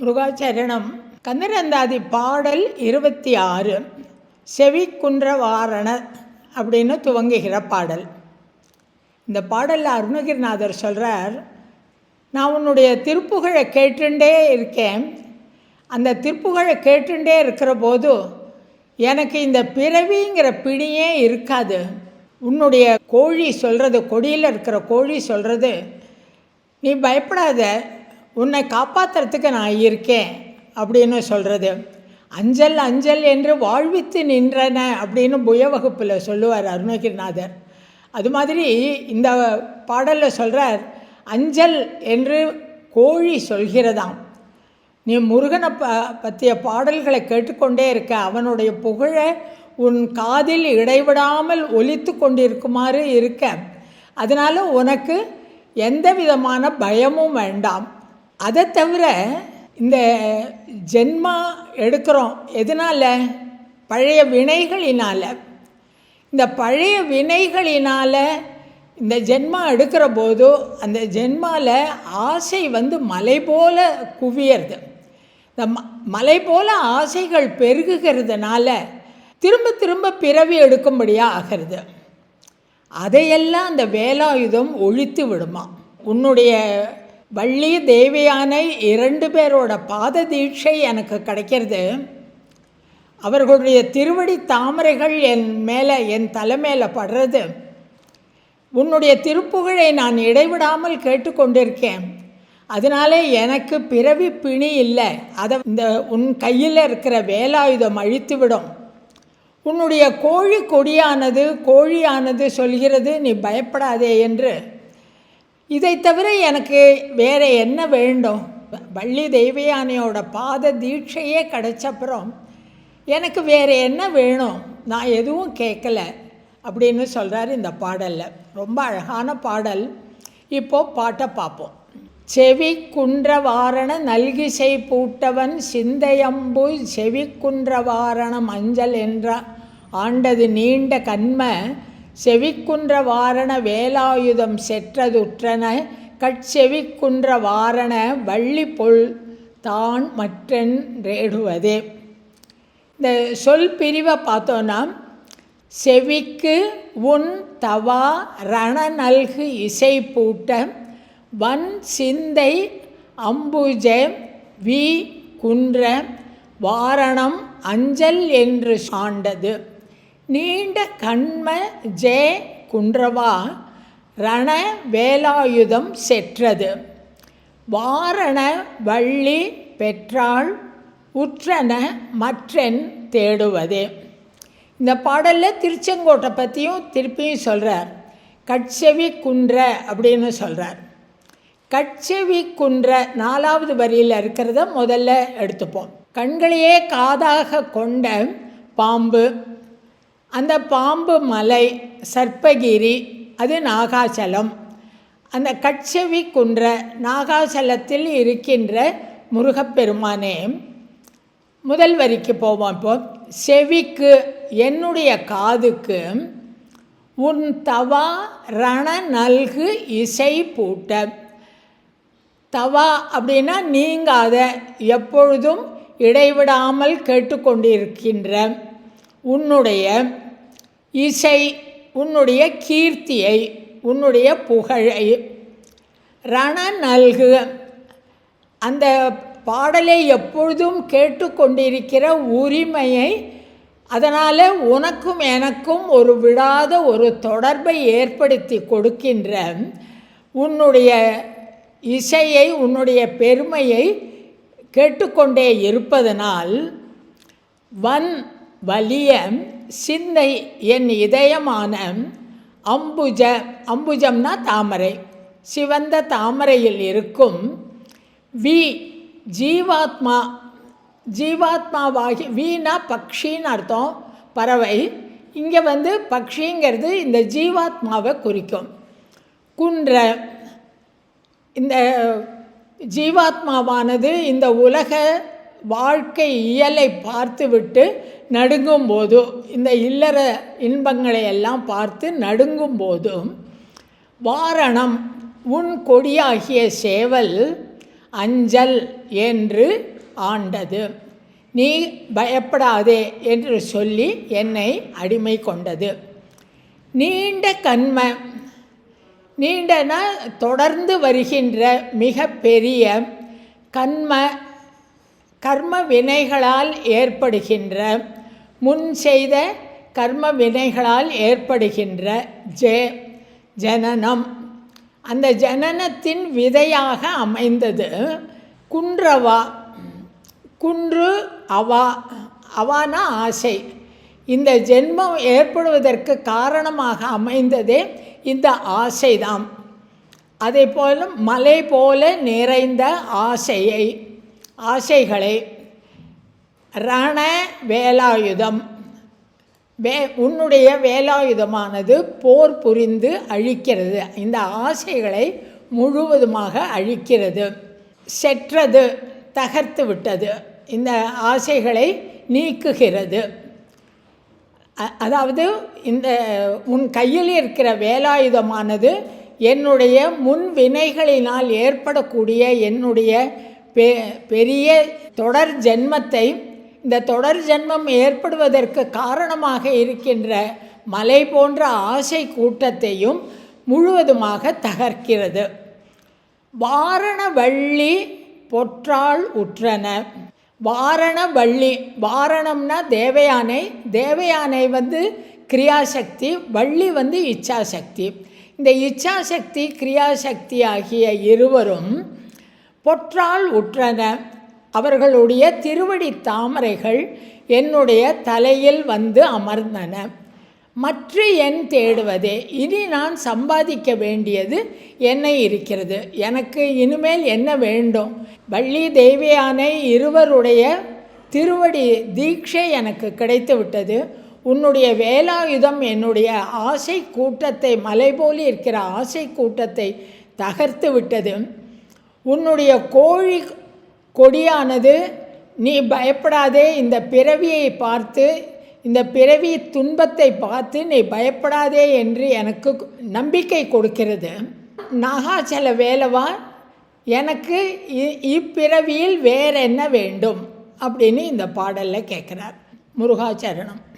முருகாச்சரணம். கந்தரந்தாதி பாடல் இருபத்தி ஆறு செவிக்குன்றவாரண அப்படின்னு துவங்குகிற பாடல். இந்த பாடலில் அருணகிரிநாதர் சொல்கிறார் நான் உன்னுடைய திருப்புகழை கேட்டுண்டே இருக்கேன். அந்த திருப்புகழை கேட்டுண்டே இருக்கிற போது எனக்கு இந்த பிறவிங்கிற பிணியே இருக்காது. உன்னுடைய கோழி சொல்கிறது கொடியில் இருக்கிற கோழி சொல்கிறது நீ பயப்படாத. உன்னை காப்பாற்றுறதுக்கு நான் இருக்கேன் அப்படின்னு சொல்கிறது அஞ்சல் அஞ்சல் என்று வாழ்வித்து நின்றன அப்படின்னு புய வகுப்பில் சொல்லுவார் அருணகிரிநாதர். அது மாதிரி இந்த பாடலில் சொல்கிறார் அஞ்சல் என்று கோழி சொல்கிறதாம். நீ முருகனை ப பற்றிய பாடல்களை கேட்டுக்கொண்டே இருக்க. அவனுடைய புகழை உன் காதில் இடைவிடாமல் ஒலித்து கொண்டிருக்குமாறு இருக்க. அதனால் உனக்கு எந்த விதமான பயமும் வேண்டாம். அதை தவிர இந்த ஜென்மா எடுக்கிறோம். எதனால்? பழைய வினைகளினால். இந்த பழைய வினைகளினால் இந்த ஜென்மா எடுக்கிற போது அந்த ஜென்மாவில் ஆசை வந்து மலை போல குவியறது. இந்த ம மலை போல ஆசைகள் பெருகுகிறதுனால திரும்ப திரும்ப பிறவி எடுக்கும்படியாக ஆகிறது. அதையெல்லாம் அந்த வேலாயுதம் ஒழித்து விடுமா. உன்னுடைய வள்ளி தேவியானை இரண்டு பேரோட பாத தீட்சை எனக்கு கிடைக்கிறது. அவர்களுடைய திருவடி தாமரைகள் என் மேலே என் தலை மேலே படுறது. உன்னுடைய திருப்புகழை நான் இடைவிடாமல் கேட்டுக்கொண்டிருக்கேன் அதனாலே எனக்கு பிறவி பிணி இல்லை. அதை இந்த உன் கையில் இருக்கிற வேலாயுதம் அழித்துவிடும். உன்னுடைய கோழி கொடியானது கோழியானது சொல்கிறது நீ பயப்படாதே என்று. இதை தவிர எனக்கு வேறு என்ன வேண்டும்? வள்ளி தெய்வயானையோட பாத தீட்சையே கிடச்சப்புறம் எனக்கு வேறு என்ன வேணும்? நான் எதுவும் கேட்கல அப்படின்னு சொல்கிறார் இந்த பாடலில். ரொம்ப அழகான பாடல். இப்போது பாட்டை பார்ப்போம். செவி குன்றவாரண நல்கிசை பூட்டவன் சிந்தையம்பு செவி குன்றவாரணம் அஞ்சல் என்ற ஆண்டது நீண்ட கண்ம செவிக்குன்ற வாரண வேலாயுதம் செற்றதுற்றன கட்செவிக்குன்ற வாரண வள்ளி பொல் தான் மற்றென்றேடுவதே இந்த சொல் பிரிவை பார்த்தோன்னா செவிக்கு உன் தவா ரண நல்கு இசை பூட்ட வன் சிந்தை அம்புஜ வி குன்ற வாரணம் அஞ்சல் என்று சாண்டது. நீண்ட கண்ம ஜே குன்றவா ரண வேலாயுதம் செற்றது. வாரண வள்ளி பெற்றாள் உற்றன மற்றென் தேடுவதே. இந்த பாடலில் திருச்செங்கோட்டை பற்றியும் திருப்பியும் சொல்கிறார் கட்செவி குன்ற அப்படின்னு சொல்கிறார் கட்செவி குன்ற நாலாவது வரியில் இருக்கிறத முதல்ல எடுத்துப்போம். கண்களையே காதாக கொண்ட பாம்பு அந்த பாம்பு மலை சர்ப்பகிரி அது நாகாசலம் அந்த கட்செவி குன்ற நாகாசலத்தில் இருக்கின்ற முருகப்பெருமானே முதல் வரிக்கு போவோம் இப்போ. செவிக்கு என்னுடைய காதுக்கு உன் தவா ரண நல்கு இசை பூட்ட. தவா அப்படின்னா நீங்காத எப்பொழுதும் இடைவிடாமல் கேட்டுக்கொண்டிருக்கின்ற உன்னுடைய இசை உன்னுடைய கீர்த்தியை உன்னுடைய புகழை ரண நல்கு அந்த பாடலை எப்பொழுதும் கேட்டுக்கொண்டிருக்கிற உரிமையை அதனால் உனக்கும் எனக்கும் ஒரு விடாத ஒரு தொடர்பை ஏற்படுத்தி கொடுக்கின்ற உன்னுடைய இசையை உன்னுடைய பெருமையை கேட்டுக்கொண்டே இருப்பதனால் வன் வலிய சிந்தை என் இதயமான அம்புஜ அம்புஜம்னா தாமரை. சிவந்த தாமரையில் இருக்கும் வி ஜீவாத்மா ஜீவாத்மாவாகி வீணா பக்ஷின்னு அர்த்தம் பறவை. இங்கே வந்து பக்ஷிங்கிறது இந்த ஜீவாத்மாவை குறிக்கும். குன்ற இந்த ஜீவாத்மாவானது இந்த உலக வாழ்க்கை இயலை பார்த்துவிட்டு நடுங்கும்போது இந்த இல்லற இன்பங்களை எல்லாம் பார்த்து நடுங்கும் போதும் வாரணம் உன் கொடியாகிய சேவல் அஞ்சல் என்று ஆண்டது. நீ பயப்படாதே என்று சொல்லி என்னை அடிமை கொண்டது. நீண்ட கண்ம நீண்டன தொடர்ந்து வருகின்ற மிக பெரிய கண்ம கர்ம வினைகளால் ஏற்படுகின்ற முன் செய்த கர்ம வினைகளால் ஏற்படுகின்ற ஜே ஜனனம். அந்த ஜனனத்தின் விதையாக அமைந்தது குன்றவா. குன்று அவா அவானா ஆசை. இந்த ஜென்மம் ஏற்படுவதற்கு காரணமாக அமைந்ததே இந்த ஆசைதான். அதே போல மலை போல நிறைந்த ஆசையை. ஆசைகளை ரண வேலாயுதம் வே உன்னுடைய வேலாயுதமானது போர் புரிந்து அழிக்கிறது. இந்த ஆசைகளை முழுவதுமாக அழிக்கிறது. செற்றது தகர்த்து விட்டது. இந்த ஆசைகளை நீக்குகிறது. அதாவது இந்த உன் கையில் இருக்கிற வேலாயுதமானது என்னுடைய முன் வினைகளினால் ஏற்படக்கூடிய என்னுடைய பெ பெரிய தொடர் ஜென்மத்தை இந்த தொடர் ஜென்மம் ஏற்படுவதற்கு காரணமாக இருக்கின்ற மலை போன்ற ஆசை கூட்டத்தையும் முழுவதுமாக தகர்க்கிறது. வாரண வள்ளி உற்றன. வாரண வள்ளி வாரணம்னா தேவயானை தேவயானை வந்து கிரியாசக்தி வள்ளி வந்து இச்சாசக்தி. இந்த இச்சாசக்தி கிரியாசக்தி ஆகிய இருவரும் பொற்றால் உற்றன. அவர்களுடைய திருவடி தாமரைகள் என்னுடைய தலையில் வந்து அமர்ந்தன. மற்ற எண் தேடுவதே இனி நான் சம்பாதிக்க வேண்டியது என்ன இருக்கிறது. எனக்கு இனிமேல் என்ன வேண்டும்? வள்ளி தேவியானை இருவருடைய திருவடி தீட்சை எனக்கு கிடைத்து விட்டது. உன்னுடைய வேலாயுதம் என்னுடைய ஆசை கூட்டத்தை மலை போல இருக்கிற ஆசை கூட்டத்தை தகர்த்து விட்டது. உன்னுடைய கோழி கொடியானது நீ பயப்படாதே. இந்த பிறவியை பார்த்து இந்த பிறவி துன்பத்தை பார்த்து நீ பயப்படாதே என்று எனக்கு நம்பிக்கை கொடுக்கிறது. நாகாச்சல வேலவா எனக்கு இ- இப்பிறவியில் வேற என்ன வேண்டும்? அப்படின்னு இந்த பாடலில் கேட்குறார். முருகாச்சரணம்